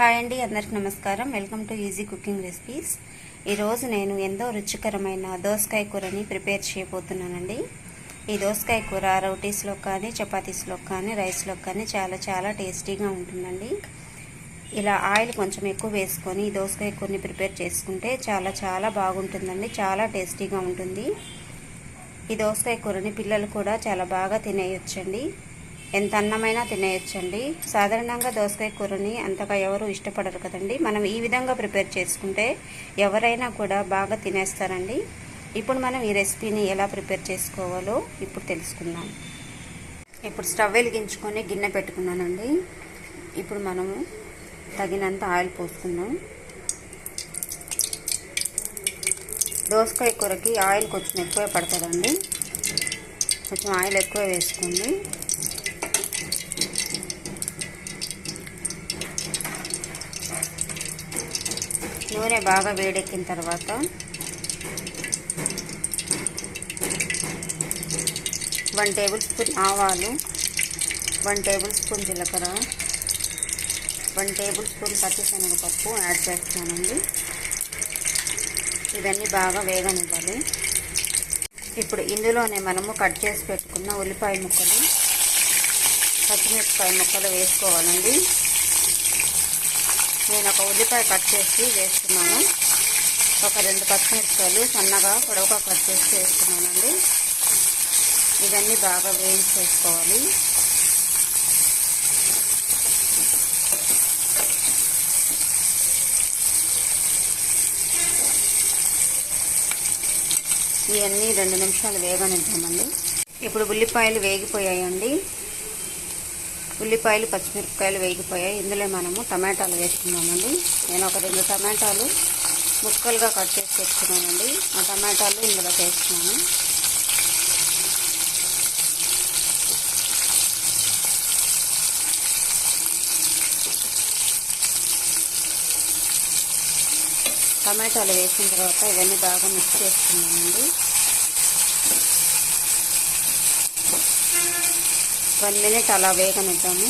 Hi అండి అందరికి నమస్కారం. Welcome to easy cooking recipes. ఈరోజు నేను ఎంతో రుచికరమైన దోసకాయ కూరని ప్రిపేర్ చేయబోతున్నానండి. ఈ దోసకాయ కూర రోటీస్లో కానీ చపాతీస్లో కానీ రైస్లో కానీ చాలా చాలా టేస్టీగా ఉంటుందండి. ఇలా ఆయిల్ కొంచెం ఎక్కువ వేసుకొని ఈ దోసకాయ కూరని ప్రిపేర్ చేసుకుంటే చాలా చాలా బాగుంటుందండి. చాలా టేస్టీగా ఉంటుంది. ఈ దోసకాయ కూరని పిల్లలు కూడా చాలా బాగా తినేయొచ్చండి. ఎంత అన్నమైనా తినేయొచ్చండి. సాధారణంగా దోసకాయ కూరని అంతగా ఎవరు ఇష్టపడరు కదండి. మనం ఈ విధంగా ప్రిపేర్ చేసుకుంటే ఎవరైనా కూడా బాగా తినేస్తారండి. ఇప్పుడు మనం ఈ రెసిపీని ఎలా ప్రిపేర్ చేసుకోవాలో ఇప్పుడు తెలుసుకుందాం. ఇప్పుడు స్టవ్ వెలిగించుకొని గిన్నె పెట్టుకున్నానండి. ఇప్పుడు మనము తగినంత ఆయిల్ పోసుకుందాం. దోసకాయ కూరకి ఆయిల్ కొంచెం ఎక్కువ పడుతుందండి. కొంచెం ఆయిల్ ఎక్కువ వేసుకోండి. నూనె బాగా వేడెక్కిన తర్వాత వన్ టేబుల్ స్పూన్ ఆవాలు వన్ టేబుల్ స్పూన్ జీలకర్ర వన్ టేబుల్ స్పూన్ పచ్చిశనగపప్పు యాడ్ చేస్తున్నానండి. ఇవన్నీ బాగా వేగనివ్వాలి. ఇప్పుడు ఇందులోనే మనము కట్ చేసి పెట్టుకున్న ఉల్లిపాయ ముక్కలు పచ్చిమిరపకాయ ముక్కలు వేసుకోవాలండి. నేను ఒక ఉల్లిపాయ కట్ చేసి వేస్తున్నాను. ఒక రెండు పచ్చిమిరపకాయలు సన్నగా పొడవుగా కట్ చేసి వేస్తున్నానండి. ఇవన్నీ బాగా వేయించేసుకోవాలి. ఇవన్నీ రెండు నిమిషాలు వేగనిద్దామండి. ఇప్పుడు ఉల్లిపాయలు వేగిపోయాయండి. ఉల్లిపాయలు పచ్చిమిరపకాయలు వేగిపోయాయి. ఇందులో మనము టమాటాలు వేసుకున్నామండి. నేను ఒక రెండు టమాటాలు ముక్కలుగా కట్ చేసి పెట్టుకున్నానండి. ఆ టమాటాలు ఇందులో వేసుకున్నాను టమాటాలు వేసిన తర్వాత ఇవన్నీ బాగా మిక్స్ చేసుకున్నామండి. వన్ మినిట్ అలా వేగనిద్దాము.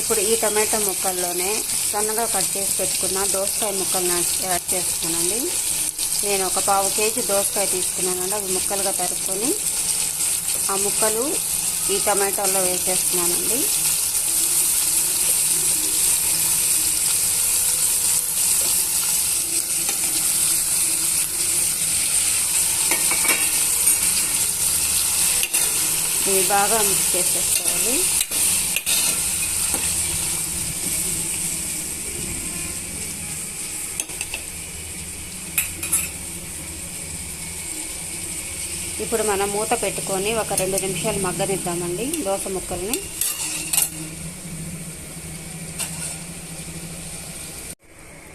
ఇప్పుడు ఈ టమాటా ముక్కల్లోనే సన్నగా కట్ చేసి పెట్టుకున్న దోసకాయ ముక్కలను యాడ్ చేస్తున్నానండి నేను ఒక పావు కేజీ దోసకాయ తీసుకున్నానండి. అవి ముక్కలుగా తరుక్కొని ఆ ముక్కలు ఈ టమాటాల్లో వేసేస్తున్నానండి. ఇవి బాగా మిక్స్ చేసేసుకోవాలి. ఇప్పుడు మనం మూత పెట్టుకొని ఒక రెండు నిమిషాలు మగ్గనిద్దామండి దోస ముక్కల్ని.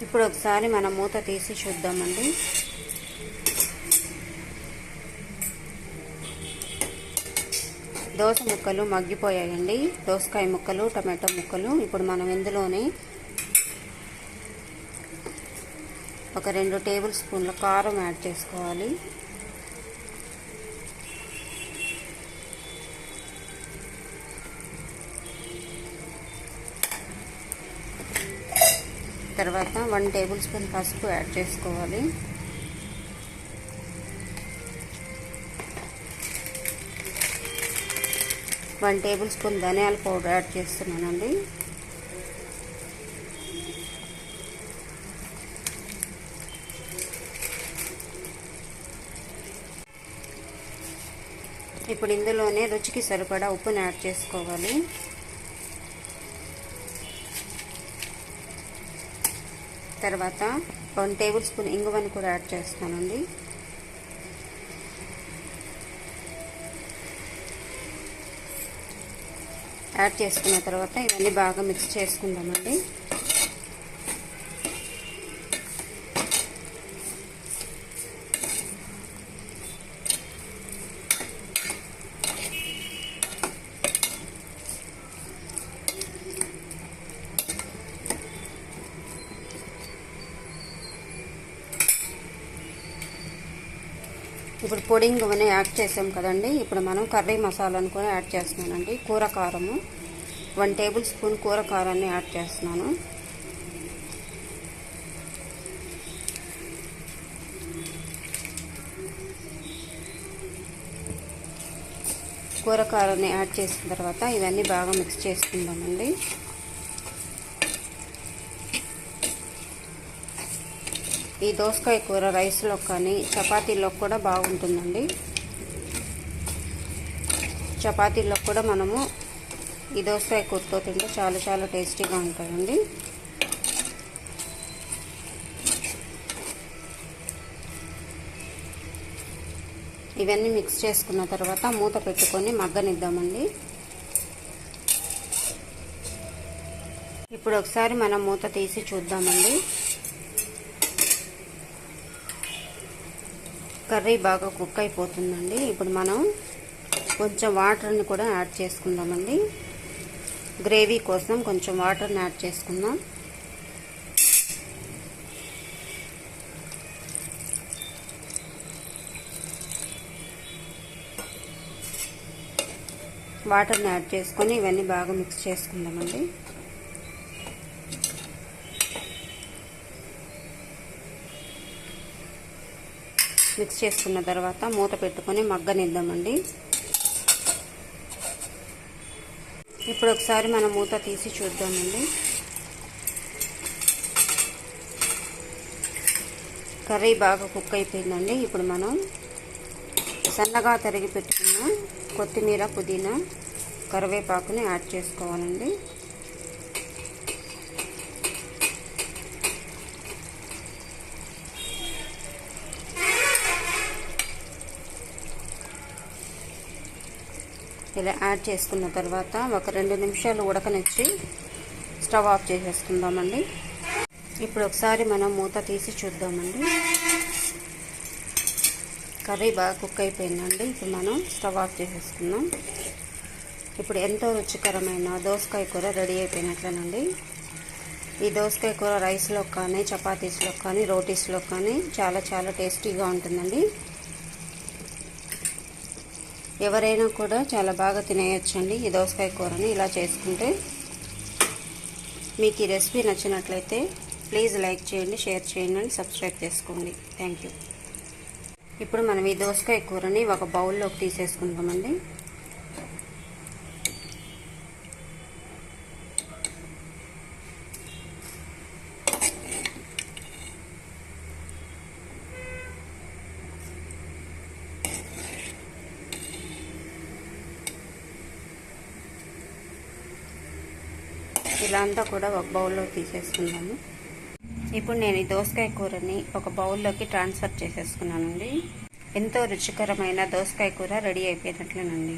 ఇప్పుడు ఒకసారి మనం మూత తీసి చూద్దామండి. దోస ముక్కలు మగ్గిపోయాయండి. దోసకాయ ముక్కలు టమాటో ముక్కలు ఇప్పుడు మనం ఇందులోనే ఒక రెండు టేబుల్ స్పూన్ల కారం యాడ్ చేసుకోవాలి. తర్వాత వన్ టేబుల్ స్పూన్ పసుపు యాడ్ చేసుకోవాలి. వన్ టేబుల్ స్పూన్ ధనియాల పౌడర్ యాడ్ చేస్తున్నానండి. ఇప్పుడు ఇందులోనే రుచికి సరిపడా ఉప్పుని యాడ్ చేసుకోవాలి. తర్వాత వన్ టేబుల్ స్పూన్ ఇంగువని కూడా యాడ్ చేస్తానండి. యాడ్ చేసుకున్న తర్వాత ఇవన్నీ బాగా మిక్స్ చేసుకుందామండి. ఇప్పుడు పొడి ఇవన్నీ యాడ్ చేసాం కదండి. ఇప్పుడు మనం కర్రీ మసాలాను కూడా యాడ్ చేస్తున్నానండి. కూర కారము. వన్ టేబుల్ స్పూన్ కూర కారాన్ని యాడ్ చేస్తున్నాను. కూర కారాన్ని యాడ్ చేసిన తర్వాత ఇవన్నీ బాగా మిక్స్ చేసుకుందామండి. ఈ దోసకాయ కూర రైస్లో కానీ చపాతీలో కూడా బాగుంటుందండి. చపాతీలో కూడా మనము ఈ దోసకాయ కూరతో తింటే చాలా చాలా టేస్టీగా ఉంటాయండి. ఇవన్నీ మిక్స్ చేసుకున్న తర్వాత మూత పెట్టుకొని మగ్గనిద్దామండి. ఇప్పుడు ఒకసారి మనం మూత తీసి చూద్దామండి. కర్రీ బాగా కుక్ అయిపోతుందండి. ఇప్పుడు మనం కొంచెం వాటర్ని కూడా యాడ్ చేసుకుందామండి. గ్రేవీ కోసం కొంచెం వాటర్ని యాడ్ చేసుకుందాం. వాటర్ని యాడ్ చేసుకొని ఇవన్నీ బాగా మిక్స్ చేసుకుందామండి. మిక్స్ చేసుకున్న తర్వాత మూత పెట్టుకొని మగ్గనిద్దామండి. ఇప్పుడు ఒకసారి మనం మూత తీసి చూద్దామండి. కర్రీ బాగా కుక్ అయిపోయిందండి. ఇప్పుడు మనం సన్నగా తరిగి పెట్టుకున్న కొత్తిమీర పుదీనా కరివేపాకుని యాడ్ చేసుకోవాలండి. ఇలా యాడ్ చేసుకున్న తర్వాత ఒక రెండు నిమిషాలు ఉడకనిచ్చి స్టవ్ ఆఫ్ చేసేసుకుందామండి. ఇప్పుడు ఒకసారి మనం మూత తీసి చూద్దామండి. కర్రీ బాగా కుక్ అయిపోయిందండి. ఇప్పుడు మనం స్టవ్ ఆఫ్ చేసేసుకుందాం. ఇప్పుడు ఎంతో రుచికరమైన దోసకాయ కూర రెడీ అయిపోయినట్లేనండి. ఈ దోసకాయ కూర రైస్లో కానీ చపాతీస్లో కానీ రోటీస్లో కానీ చాలా చాలా టేస్టీగా ఉంటుందండి. ఎవరైనా కూడా చాలా బాగా తినేయొచ్చండి. ఈ దోసకాయ కూరని ఇలా చేసుకుంటే మీకు ఈ రెసిపీ నచ్చినట్లయితే ప్లీజ్ లైక్ చేయండి షేర్ చేయండి అండ్ సబ్స్క్రైబ్ చేసుకోండి. Thank you. ఇప్పుడు మనం ఈ దోసకాయ కూరని ఒక బౌల్లోకి తీసేసుకుంటామండి ఇలా అంతా కూడా ఒక బౌల్లో తీసేసుకున్నాను. ఇప్పుడు నేను ఈ దోసకాయ కూరని ఒక బౌల్లోకి ట్రాన్స్ఫర్ చేసేసుకున్నానండి. ఎంతో రుచికరమైన దోసకాయ కూర రెడీ అయిపోయినట్లేనండి.